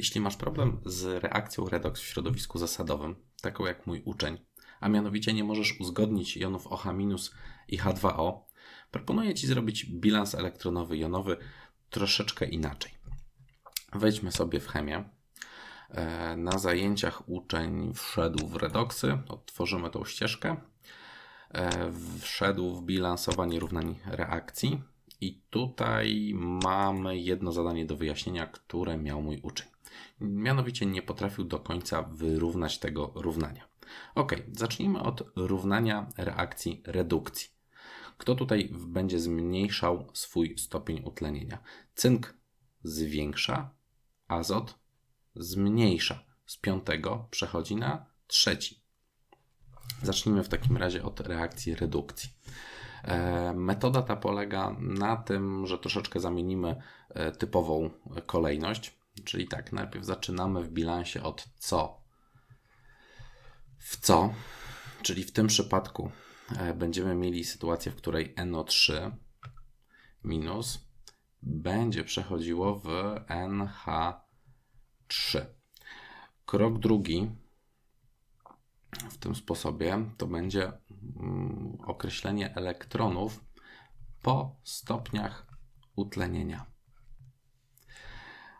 Jeśli masz problem z reakcją redoks w środowisku zasadowym, taką jak mój uczeń, a mianowicie nie możesz uzgodnić jonów OH- i H2O, proponuję Ci zrobić bilans elektronowy jonowy troszeczkę inaczej. Wejdźmy sobie w chemię. E, na zajęciach uczeń wszedł w redoksy, odtworzymy tą ścieżkę. E, wszedł w bilansowanie równań reakcji i tutaj mamy jedno zadanie do wyjaśnienia, które miał mój uczeń. Mianowicie nie potrafił do końca wyrównać tego równania. Ok, zacznijmy od równania reakcji redukcji. Kto tutaj będzie zmniejszał swój stopień utlenienia? Cynk zwiększa, azot zmniejsza. Z piątego przechodzi na trzeci. Zacznijmy w takim razie od reakcji redukcji. E, metoda ta polega na tym, że troszeczkę zamienimy e, typową kolejność, czyli tak, najpierw zaczynamy w bilansie od co w co, czyli w tym przypadku e, będziemy mieli sytuację, w której NO3 minus będzie przechodziło w NH3. Krok drugi w tym sposobie to będzie mm, określenie elektronów po stopniach utlenienia.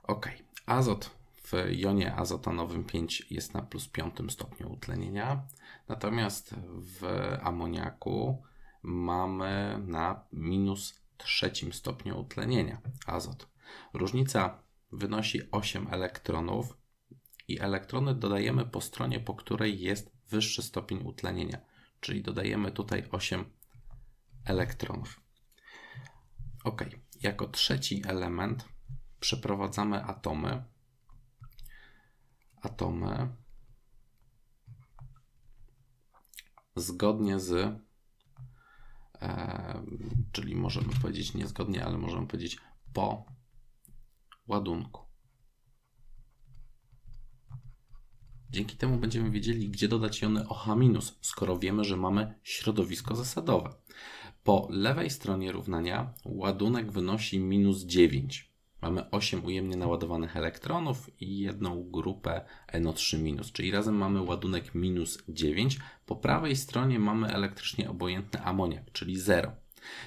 Ok, azot w jonie azotanowym 5 jest na plus 5 stopniu utlenienia, natomiast w amoniaku mamy na minus trzecim stopniu utlenienia azot. Różnica wynosi 8 elektronów i elektrony dodajemy po stronie, po której jest wyższy stopień utlenienia, czyli dodajemy tutaj 8 elektronów. Ok, jako trzeci element przeprowadzamy atomy. Atomy zgodnie z, e, czyli możemy powiedzieć niezgodnie, ale możemy powiedzieć po ładunku. Dzięki temu będziemy wiedzieli, gdzie dodać jony OH-, skoro wiemy, że mamy środowisko zasadowe. Po lewej stronie równania ładunek wynosi minus 9. Mamy 8 ujemnie naładowanych elektronów i jedną grupę NO3-, czyli razem mamy ładunek minus 9. Po prawej stronie mamy elektrycznie obojętny amoniak, czyli 0.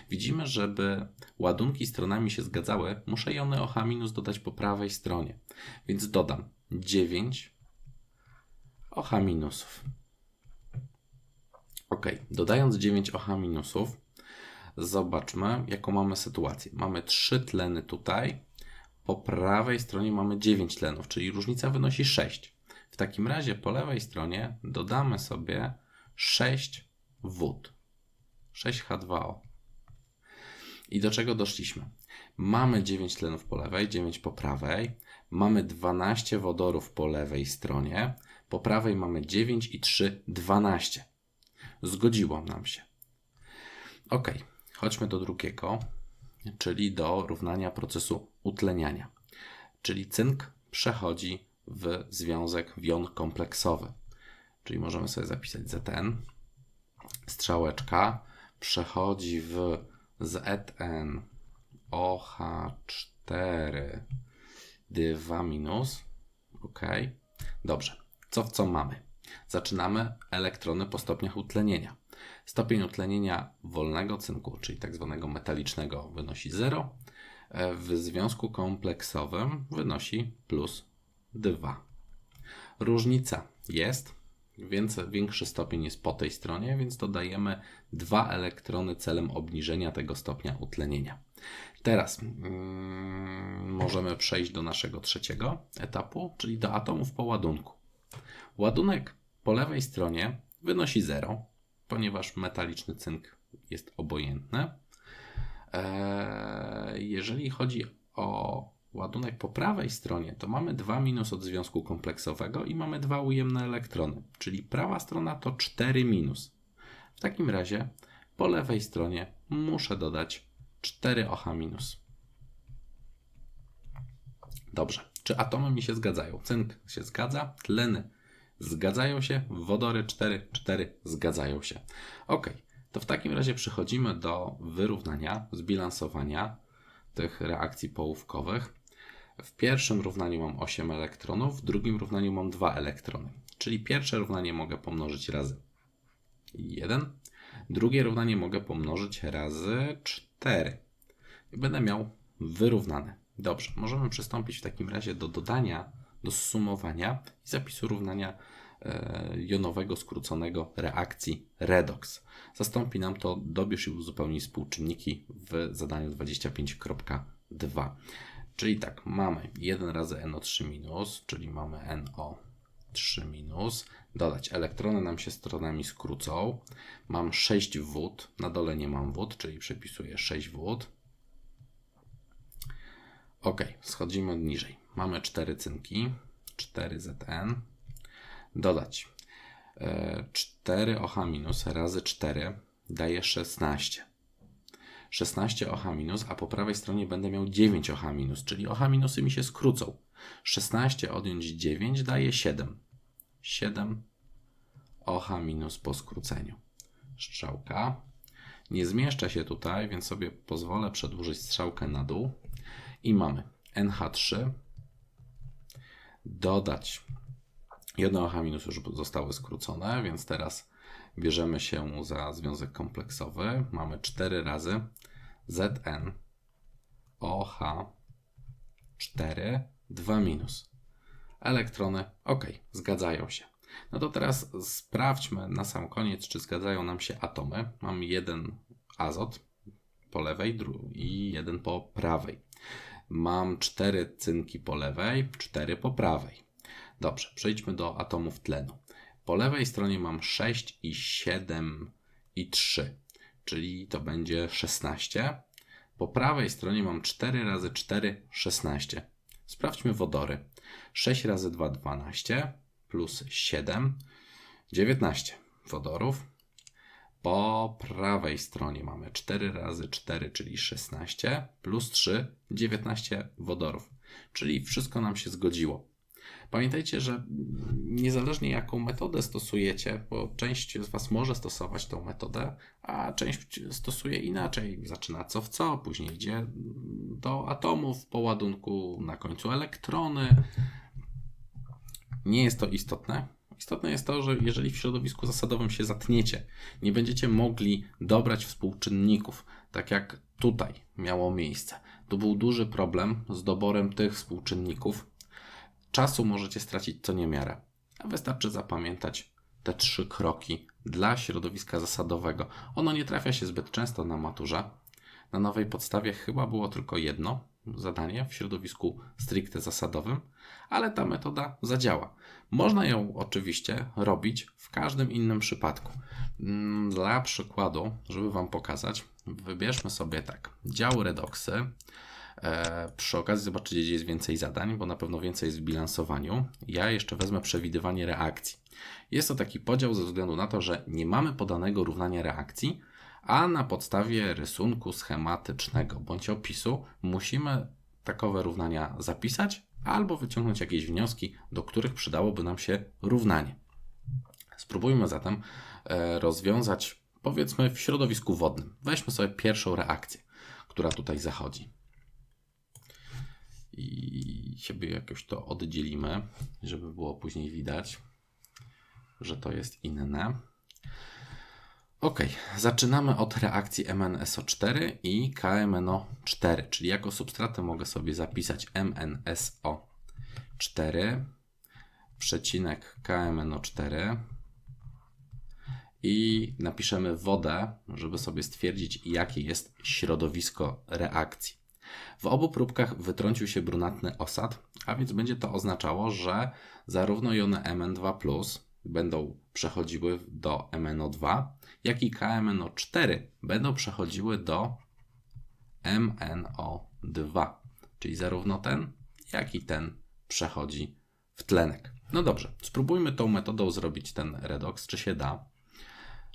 Widzimy, żeby ładunki stronami się zgadzały, muszę jony OH- dodać po prawej stronie. Więc dodam 9 OH minusów. Ok, dodając 9 OH minusów, zobaczmy, jaką mamy sytuację. Mamy 3 tleny tutaj, po prawej stronie mamy 9 tlenów, czyli różnica wynosi 6. W takim razie po lewej stronie dodamy sobie 6 wód, 6H2O. I do czego doszliśmy? Mamy 9 tlenów po lewej, 9 po prawej, mamy 12 wodorów po lewej stronie, po prawej mamy 9 i 3, 12. Zgodziło nam się. Ok, chodźmy do drugiego, czyli do równania procesu utleniania. Czyli cynk przechodzi w związek w jon kompleksowy. Czyli możemy sobie zapisać Zn. Strzałeczka przechodzi w Zn OH4 2 minus. Ok, dobrze. Co w co mamy? Zaczynamy elektrony po stopniach utlenienia. Stopień utlenienia wolnego cynku, czyli tak zwanego metalicznego, wynosi 0. E, w związku kompleksowym wynosi plus 2. Różnica jest, więc większy stopień jest po tej stronie, więc dodajemy dwa elektrony celem obniżenia tego stopnia utlenienia. Teraz mm, możemy przejść do naszego trzeciego etapu, czyli do atomów po ładunku. Ładunek po lewej stronie wynosi 0, ponieważ metaliczny cynk jest obojętny. Eee, jeżeli chodzi o ładunek po prawej stronie, to mamy 2 minus od związku kompleksowego i mamy dwa ujemne elektrony, czyli prawa strona to 4 minus. W takim razie po lewej stronie muszę dodać 4 OH minus. Dobrze. Czy atomy mi się zgadzają? Cynk się zgadza, tleny zgadzają się, wodory 4, 4 zgadzają się. Ok, to w takim razie przechodzimy do wyrównania, zbilansowania tych reakcji połówkowych. W pierwszym równaniu mam 8 elektronów, w drugim równaniu mam 2 elektrony. Czyli pierwsze równanie mogę pomnożyć razy 1, drugie równanie mogę pomnożyć razy 4. I będę miał wyrównane. Dobrze, możemy przystąpić w takim razie do dodania, do sumowania i zapisu równania jonowego skróconego reakcji redox. Zastąpi nam to dobierz i uzupełnij współczynniki w zadaniu 25.2. Czyli tak, mamy 1 razy NO3 minus, czyli mamy NO3 minus. Dodać elektrony nam się stronami skrócą. Mam 6 wód, na dole nie mam wód, czyli przepisuję 6 wód. Ok, schodzimy niżej. Mamy 4 cynki, 4ZN. Dodać 4 OH minus razy 4 daje 16. 16 OH minus, a po prawej stronie będę miał 9 OH minus, czyli OH minusy mi się skrócą. 16 odjąć 9 daje 7. 7 OH minus po skróceniu. Strzałka. Nie zmieszczę się tutaj, więc sobie pozwolę przedłużyć strzałkę na dół. I mamy NH3 dodać jedno OH już zostały skrócone, więc teraz bierzemy się za związek kompleksowy. Mamy 4 razy Zn OH 4 2 minus. Elektrony ok, zgadzają się. No to teraz sprawdźmy na sam koniec, czy zgadzają nam się atomy. Mam jeden azot po lewej i jeden po prawej. Mam cztery cynki po lewej, cztery po prawej. Dobrze, przejdźmy do atomów tlenu. Po lewej stronie mam 6 i 7 i 3, czyli to będzie 16. Po prawej stronie mam 4 razy 4, 16. Sprawdźmy wodory. 6 razy 2, 12 plus 7, 19 wodorów. Po prawej stronie mamy 4 razy 4, czyli 16, plus 3, 19 wodorów. Czyli wszystko nam się zgodziło. Pamiętajcie, że niezależnie jaką metodę stosujecie, bo część z Was może stosować tą metodę, a część stosuje inaczej. Zaczyna co w co, później idzie do atomów po ładunku, na końcu elektrony. Nie jest to istotne. Istotne jest to, że jeżeli w środowisku zasadowym się zatniecie, nie będziecie mogli dobrać współczynników, tak jak tutaj miało miejsce. Tu był duży problem z doborem tych współczynników. Czasu możecie stracić co niemiarę. A wystarczy zapamiętać te trzy kroki dla środowiska zasadowego. Ono nie trafia się zbyt często na maturze. Na nowej podstawie chyba było tylko jedno zadanie w środowisku stricte zasadowym, ale ta metoda zadziała. Można ją oczywiście robić w każdym innym przypadku. Mm, dla przykładu, żeby Wam pokazać, wybierzmy sobie tak, dział redoksy. E, przy okazji zobaczycie, gdzie jest więcej zadań, bo na pewno więcej jest w bilansowaniu. Ja jeszcze wezmę przewidywanie reakcji. Jest to taki podział ze względu na to, że nie mamy podanego równania reakcji, a na podstawie rysunku schematycznego bądź opisu musimy takowe równania zapisać albo wyciągnąć jakieś wnioski, do których przydałoby nam się równanie. Spróbujmy zatem e, rozwiązać, powiedzmy, w środowisku wodnym. Weźmy sobie pierwszą reakcję, która tutaj zachodzi. I sobie jakoś to oddzielimy, żeby było później widać, że to jest inne. Ok, zaczynamy od reakcji MnSO4 i KMNO4, czyli jako substratę mogę sobie zapisać MnSO4 przecinek KMNO4 i napiszemy wodę, żeby sobie stwierdzić, jakie jest środowisko reakcji. W obu próbkach wytrącił się brunatny osad, a więc będzie to oznaczało, że zarówno jony Mn2+, będą przechodziły do MnO2, jak i KMNO4 będą przechodziły do MnO2, czyli zarówno ten, jak i ten przechodzi w tlenek. No dobrze, spróbujmy tą metodą zrobić ten redoks, czy się da.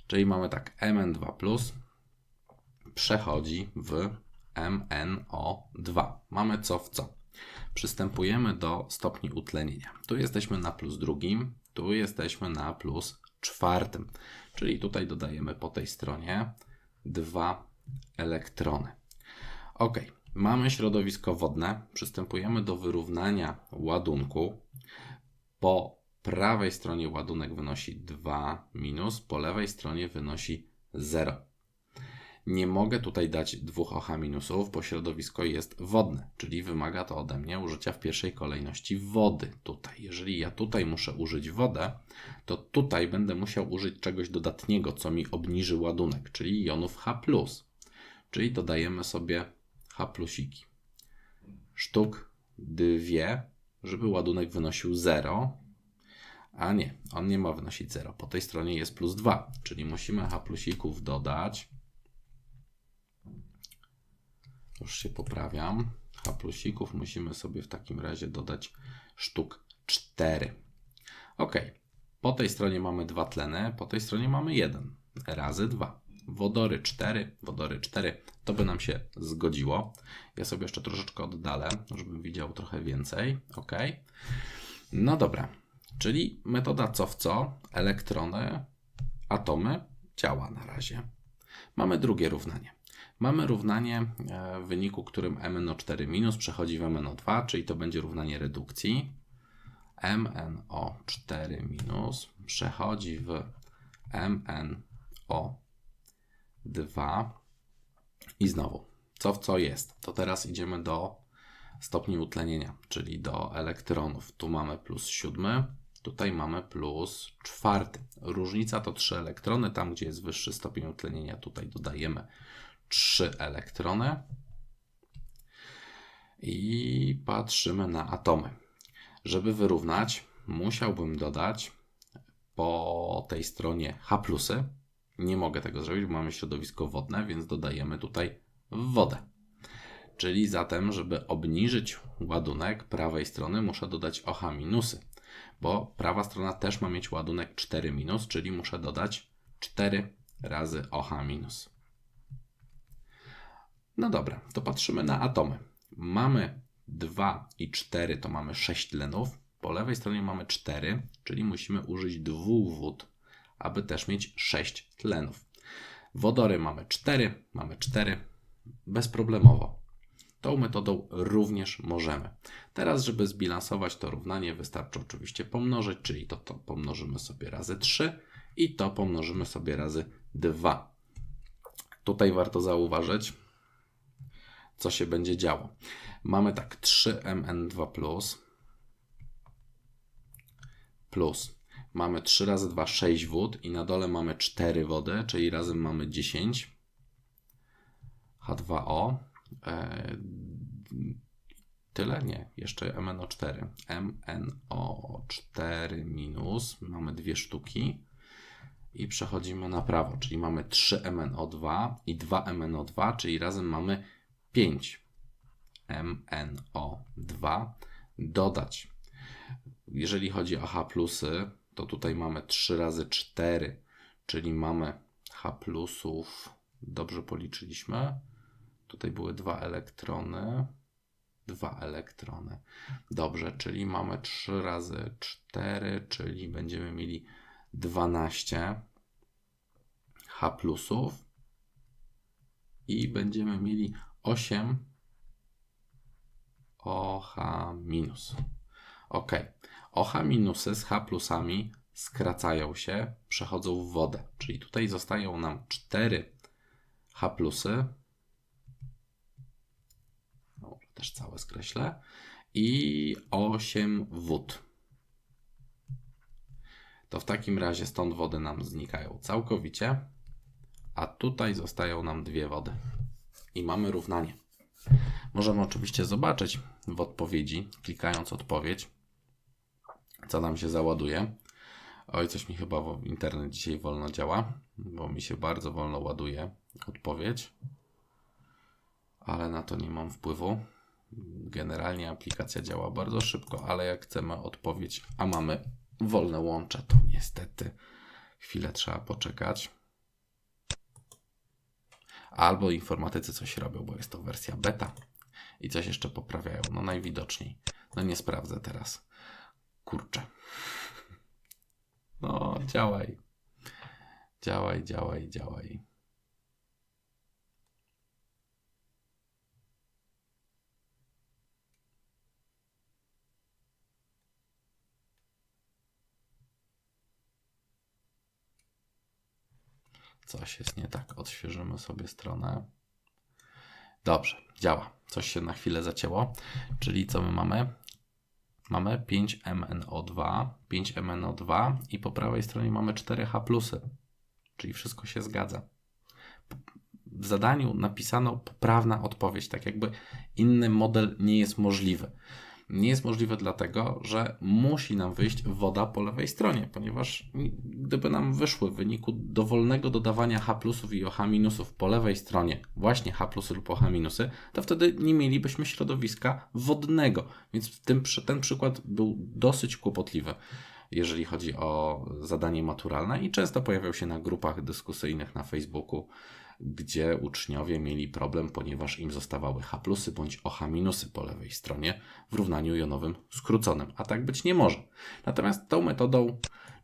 Czyli mamy tak, Mn2 przechodzi w MnO2. Mamy co w co. Przystępujemy do stopni utlenienia. Tu jesteśmy na plus drugim, tu jesteśmy na plus czwartym. Czyli tutaj dodajemy po tej stronie dwa elektrony. Ok, Mamy środowisko wodne. Przystępujemy do wyrównania ładunku. Po prawej stronie ładunek wynosi 2 minus, po lewej stronie wynosi 0. Nie mogę tutaj dać dwóch OH minusów, bo środowisko jest wodne, czyli wymaga to ode mnie użycia w pierwszej kolejności wody tutaj. Jeżeli ja tutaj muszę użyć wodę, to tutaj będę musiał użyć czegoś dodatniego, co mi obniży ładunek, czyli jonów H+. Czyli dodajemy sobie H plusiki. Sztuk dwie, żeby ładunek wynosił 0, a nie, on nie ma wynosić 0. Po tej stronie jest plus 2, czyli musimy H plusików dodać już się poprawiam. H plusików musimy sobie w takim razie dodać sztuk 4. Ok. Po tej stronie mamy dwa tleny, po tej stronie mamy 1 razy 2. Wodory 4, wodory 4, to by nam się zgodziło. Ja sobie jeszcze troszeczkę oddalę, żebym widział trochę więcej. Ok. No dobra, czyli metoda co w co, elektrony, atomy działa na razie. Mamy drugie równanie. Mamy równanie e, w wyniku, którym MNO4 minus przechodzi w MNO2, czyli to będzie równanie redukcji. MNO4 minus przechodzi w MNO2 i znowu, co w co jest? To teraz idziemy do stopni utlenienia, czyli do elektronów. Tu mamy plus siódmy, tutaj mamy plus czwarty. Różnica to trzy elektrony, tam gdzie jest wyższy stopień utlenienia, tutaj dodajemy trzy elektrony. I patrzymy na atomy. Żeby wyrównać, musiałbym dodać po tej stronie H plusy. Nie mogę tego zrobić, bo mamy środowisko wodne, więc dodajemy tutaj wodę. Czyli zatem, żeby obniżyć ładunek prawej strony, muszę dodać OH minusy, bo prawa strona też ma mieć ładunek 4 minus, czyli muszę dodać 4 razy OH minus. No dobra, to patrzymy na atomy. Mamy 2 i 4, to mamy 6 tlenów. Po lewej stronie mamy 4, czyli musimy użyć dwóch wód, aby też mieć 6 tlenów. Wodory mamy 4, mamy 4, bezproblemowo. Tą metodą również możemy. Teraz, żeby zbilansować to równanie, wystarczy oczywiście pomnożyć, czyli to, to pomnożymy sobie razy 3 i to pomnożymy sobie razy 2. Tutaj warto zauważyć, co się będzie działo. Mamy tak 3mn2 plus mamy 3 razy 2 6 wód i na dole mamy 4 wody, czyli razem mamy 10 H2O. E, tyle? Nie, jeszcze MNO4. MNO4 minus, mamy dwie sztuki i przechodzimy na prawo, czyli mamy 3 MNO2 i 2 MNO2, czyli razem mamy 5 MNO2 dodać. Jeżeli chodzi o H to tutaj mamy 3 razy 4, czyli mamy H dobrze policzyliśmy. Tutaj były dwa elektrony. Dwa elektrony. Dobrze, czyli mamy 3 razy 4, czyli będziemy mieli 12 H plusów i będziemy mieli 8 OH minus. Ok. OH minusy z H plusami skracają się, przechodzą w wodę. Czyli tutaj zostają nam 4 H plusy. Też całe skreślę. I 8 wód. To w takim razie stąd wody nam znikają całkowicie, a tutaj zostają nam dwie wody i mamy równanie. Możemy oczywiście zobaczyć w odpowiedzi, klikając odpowiedź, co nam się załaduje. Oj, coś mi chyba w internet dzisiaj wolno działa, bo mi się bardzo wolno ładuje odpowiedź, ale na to nie mam wpływu. Generalnie aplikacja działa bardzo szybko, ale jak chcemy odpowiedź, a mamy wolne łącze, to niestety chwilę trzeba poczekać albo informatycy coś robią, bo jest to wersja beta i coś jeszcze poprawiają. No najwidoczniej. No nie sprawdzę teraz. Kurczę. No, działaj. Działaj, działaj, działaj. Coś jest nie tak. Odświeżymy sobie stronę. Dobrze, działa. Coś się na chwilę zacięło. Czyli co my mamy? Mamy 5MNO2, 5MNO2 i po prawej stronie mamy 4H+. Czyli wszystko się zgadza. W zadaniu napisano poprawna odpowiedź, tak jakby inny model nie jest możliwy nie jest możliwe dlatego, że musi nam wyjść woda po lewej stronie, ponieważ gdyby nam wyszły w wyniku dowolnego dodawania H plusów i OH minusów po lewej stronie właśnie H plusy lub OH minusy, to wtedy nie mielibyśmy środowiska wodnego. Więc ten, ten przykład był dosyć kłopotliwy jeżeli chodzi o zadanie maturalne i często pojawiał się na grupach dyskusyjnych na Facebooku gdzie uczniowie mieli problem, ponieważ im zostawały H plusy bądź OH minusy po lewej stronie w równaniu jonowym skróconym, a tak być nie może. Natomiast tą metodą,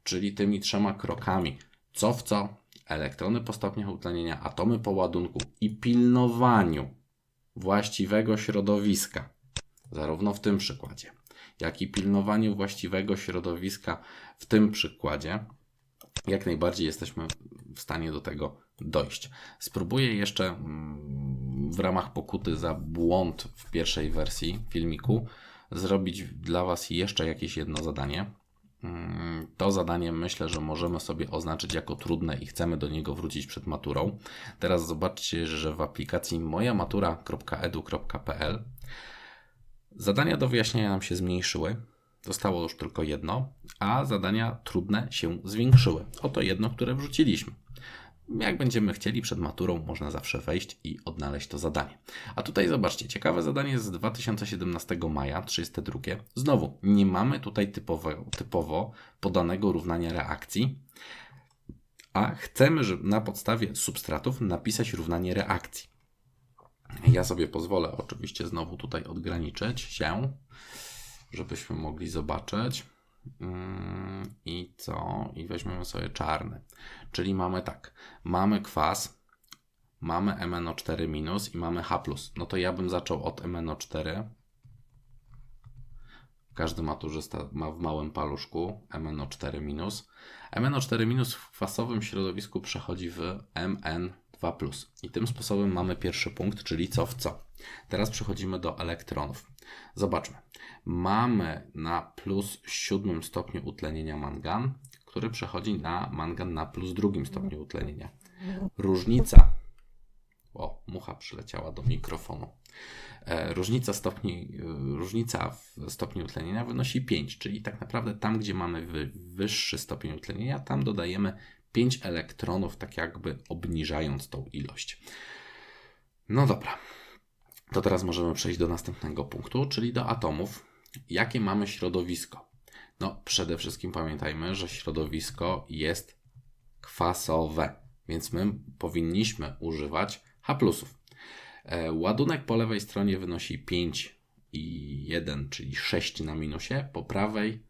czyli tymi trzema krokami, co w co, elektrony po stopniach utlenienia, atomy po ładunku i pilnowaniu właściwego środowiska, zarówno w tym przykładzie, jak i pilnowaniu właściwego środowiska w tym przykładzie, jak najbardziej jesteśmy w stanie do tego dojść. Spróbuję jeszcze mm, w ramach pokuty za błąd w pierwszej wersji filmiku zrobić dla Was jeszcze jakieś jedno zadanie. Mm, to zadanie myślę, że możemy sobie oznaczyć jako trudne i chcemy do niego wrócić przed maturą. Teraz zobaczcie, że w aplikacji mojamatura.edu.pl zadania do wyjaśnienia nam się zmniejszyły. Zostało już tylko jedno, a zadania trudne się zwiększyły. Oto jedno, które wrzuciliśmy. Jak będziemy chcieli przed maturą, można zawsze wejść i odnaleźć to zadanie. A tutaj zobaczcie, ciekawe zadanie z 2017 maja, 32. Znowu, nie mamy tutaj typowo, typowo podanego równania reakcji, a chcemy że na podstawie substratów napisać równanie reakcji. Ja sobie pozwolę oczywiście znowu tutaj odgraniczyć się, żebyśmy mogli zobaczyć. Mm, I co? I weźmiemy sobie czarny. Czyli mamy tak, mamy kwas, mamy MnO4- minus i mamy H+. No to ja bym zaczął od MnO4. Każdy maturzysta ma w małym paluszku MnO4-. minus. MnO4- minus w kwasowym środowisku przechodzi w Mn2+. I tym sposobem mamy pierwszy punkt, czyli co w co. Teraz przechodzimy do elektronów. Zobaczmy. Mamy na plus siódmym stopniu utlenienia mangan, który przechodzi na mangan na plus drugim stopniu utlenienia. Różnica. O, mucha przyleciała do mikrofonu. E, różnica, stopni, e, różnica w stopniu utlenienia wynosi 5, czyli tak naprawdę tam, gdzie mamy wyższy stopień utlenienia, tam dodajemy 5 elektronów, tak jakby obniżając tą ilość. No dobra, to teraz możemy przejść do następnego punktu, czyli do atomów. Jakie mamy środowisko? No, przede wszystkim pamiętajmy, że środowisko jest kwasowe, więc my powinniśmy używać H. E, ładunek po lewej stronie wynosi 5 i 1, czyli 6 na minusie, po prawej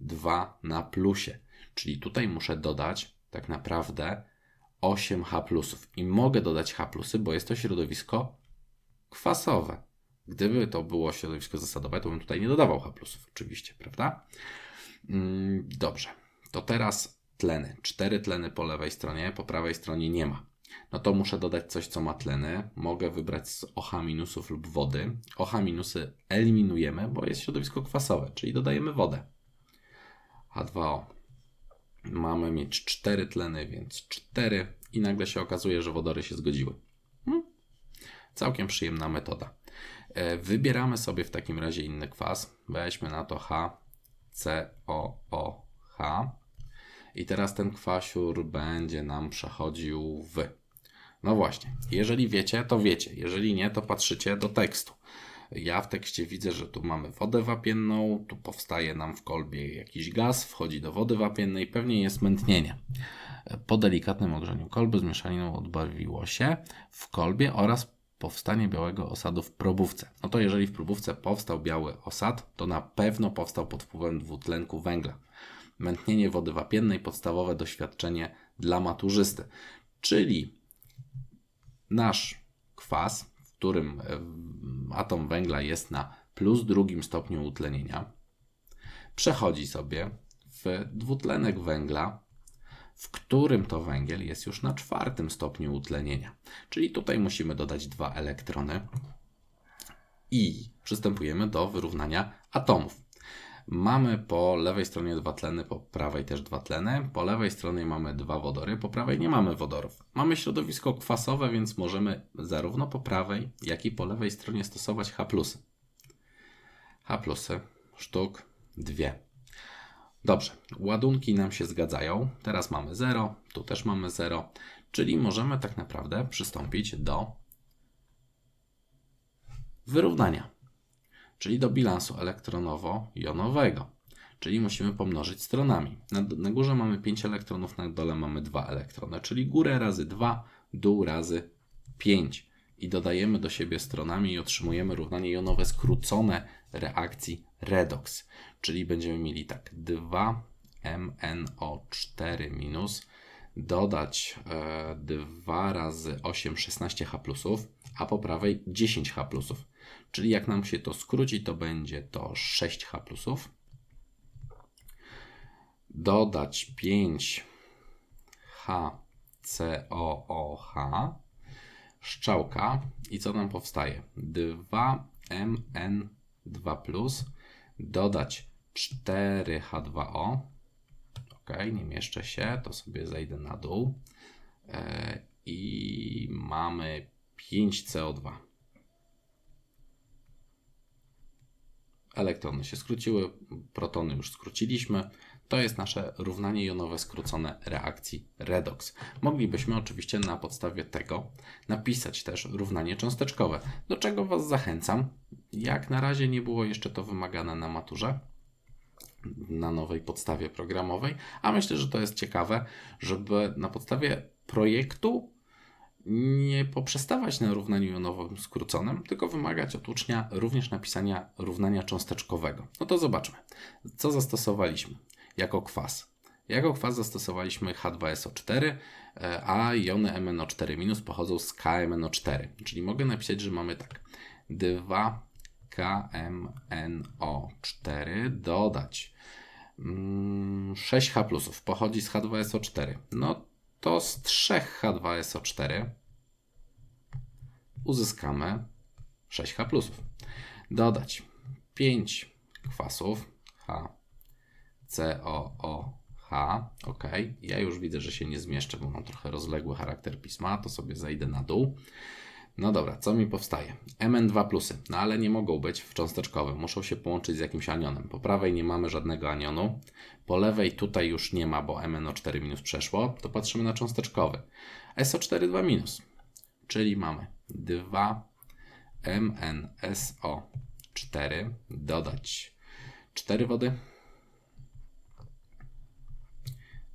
2 na plusie. Czyli tutaj muszę dodać tak naprawdę 8 H. I mogę dodać H, bo jest to środowisko kwasowe. Gdyby to było środowisko zasadowe, to bym tutaj nie dodawał H+, oczywiście, prawda? Mm, dobrze. To teraz tleny. Cztery tleny po lewej stronie, po prawej stronie nie ma. No to muszę dodać coś, co ma tleny. Mogę wybrać z OH minusów lub wody. OH minusy eliminujemy, bo jest środowisko kwasowe, czyli dodajemy wodę. H2O. Mamy mieć cztery tleny, więc cztery i nagle się okazuje, że wodory się zgodziły. Całkiem przyjemna metoda. E, wybieramy sobie w takim razie inny kwas. Weźmy na to H, C, O, O, H. I teraz ten kwasiur będzie nam przechodził w. No właśnie, jeżeli wiecie, to wiecie. Jeżeli nie, to patrzycie do tekstu. Ja w tekście widzę, że tu mamy wodę wapienną, tu powstaje nam w kolbie jakiś gaz, wchodzi do wody wapiennej, pewnie jest mętnienie. Po delikatnym ogrzeniu kolby z mieszaniną odbarwiło się w kolbie oraz powstanie białego osadu w probówce. No to jeżeli w probówce powstał biały osad, to na pewno powstał pod wpływem dwutlenku węgla. Mętnienie wody wapiennej podstawowe doświadczenie dla maturzysty. Czyli nasz kwas, w którym e, atom węgla jest na plus drugim stopniu utlenienia, przechodzi sobie w dwutlenek węgla w którym to węgiel jest już na czwartym stopniu utlenienia. Czyli tutaj musimy dodać dwa elektrony i przystępujemy do wyrównania atomów. Mamy po lewej stronie dwa tleny, po prawej też dwa tleny. Po lewej stronie mamy dwa wodory, po prawej nie mamy wodorów. Mamy środowisko kwasowe, więc możemy zarówno po prawej, jak i po lewej stronie stosować H+. H+, sztuk dwie. Dobrze, ładunki nam się zgadzają. Teraz mamy 0, tu też mamy 0, czyli możemy tak naprawdę przystąpić do wyrównania, czyli do bilansu elektronowo-jonowego. Czyli musimy pomnożyć stronami. Na, na górze mamy 5 elektronów, na dole mamy 2 elektrony, czyli górę razy 2, dół razy 5. I dodajemy do siebie stronami i otrzymujemy równanie jonowe skrócone reakcji redox. Czyli będziemy mieli tak 2MnO4 minus dodać e, 2 razy 8 16H plusów, a po prawej 10H plusów. Czyli jak nam się to skróci, to będzie to 6H plusów. Dodać 5HCOOH szczałka i co nam powstaje? 2MN2+, dodać 4H2O, ok, nie mieszczę się, to sobie zejdę na dół e, i mamy 5CO2. Elektrony się skróciły, protony już skróciliśmy. To jest nasze równanie jonowe skrócone reakcji redox. Moglibyśmy oczywiście na podstawie tego napisać też równanie cząsteczkowe, do czego Was zachęcam. Jak na razie nie było jeszcze to wymagane na maturze, na nowej podstawie programowej, a myślę, że to jest ciekawe, żeby na podstawie projektu nie poprzestawać na równaniu jonowym skróconym, tylko wymagać od ucznia również napisania równania cząsteczkowego. No to zobaczmy, co zastosowaliśmy jako kwas. Jako kwas zastosowaliśmy H2SO4, e, a jony MnO4- pochodzą z KMnO4, czyli mogę napisać, że mamy tak 2KMnO4 dodać 6H+, pochodzi z H2SO4. No to z 3 H2SO4 uzyskamy 6H+. Dodać 5 kwasów H, COOH. Ok, ja już widzę, że się nie zmieszczę, bo mam trochę rozległy charakter pisma, to sobie zejdę na dół. No dobra, co mi powstaje? Mn2+, no ale nie mogą być w cząsteczkowym, muszą się połączyć z jakimś anionem. Po prawej nie mamy żadnego anionu, po lewej tutaj już nie ma, bo MnO4- przeszło, to patrzymy na cząsteczkowy. SO4 2-, czyli mamy 2 MnSO4, dodać 4 wody,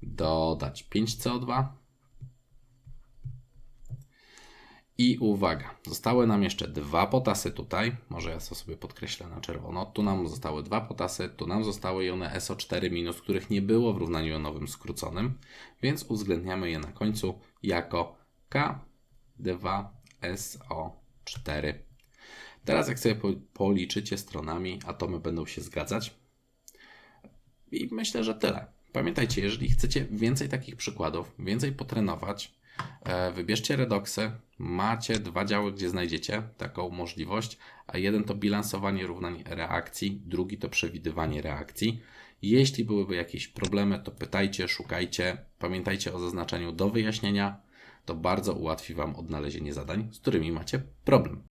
dodać 5 CO2, I uwaga, zostały nam jeszcze dwa potasy tutaj. Może ja to sobie podkreślę na czerwono. Tu nam zostały dwa potasy, tu nam zostały one SO4-, których nie było w równaniu jonowym skróconym, więc uwzględniamy je na końcu jako K2SO4. Teraz jak sobie policzycie stronami, atomy będą się zgadzać. I myślę, że tyle. Pamiętajcie, jeżeli chcecie więcej takich przykładów, więcej potrenować, E, wybierzcie redoksy. Macie dwa działy, gdzie znajdziecie taką możliwość, a jeden to bilansowanie równań reakcji, drugi to przewidywanie reakcji. Jeśli byłyby jakieś problemy, to pytajcie, szukajcie. Pamiętajcie o zaznaczeniu do wyjaśnienia. To bardzo ułatwi Wam odnalezienie zadań, z którymi macie problem.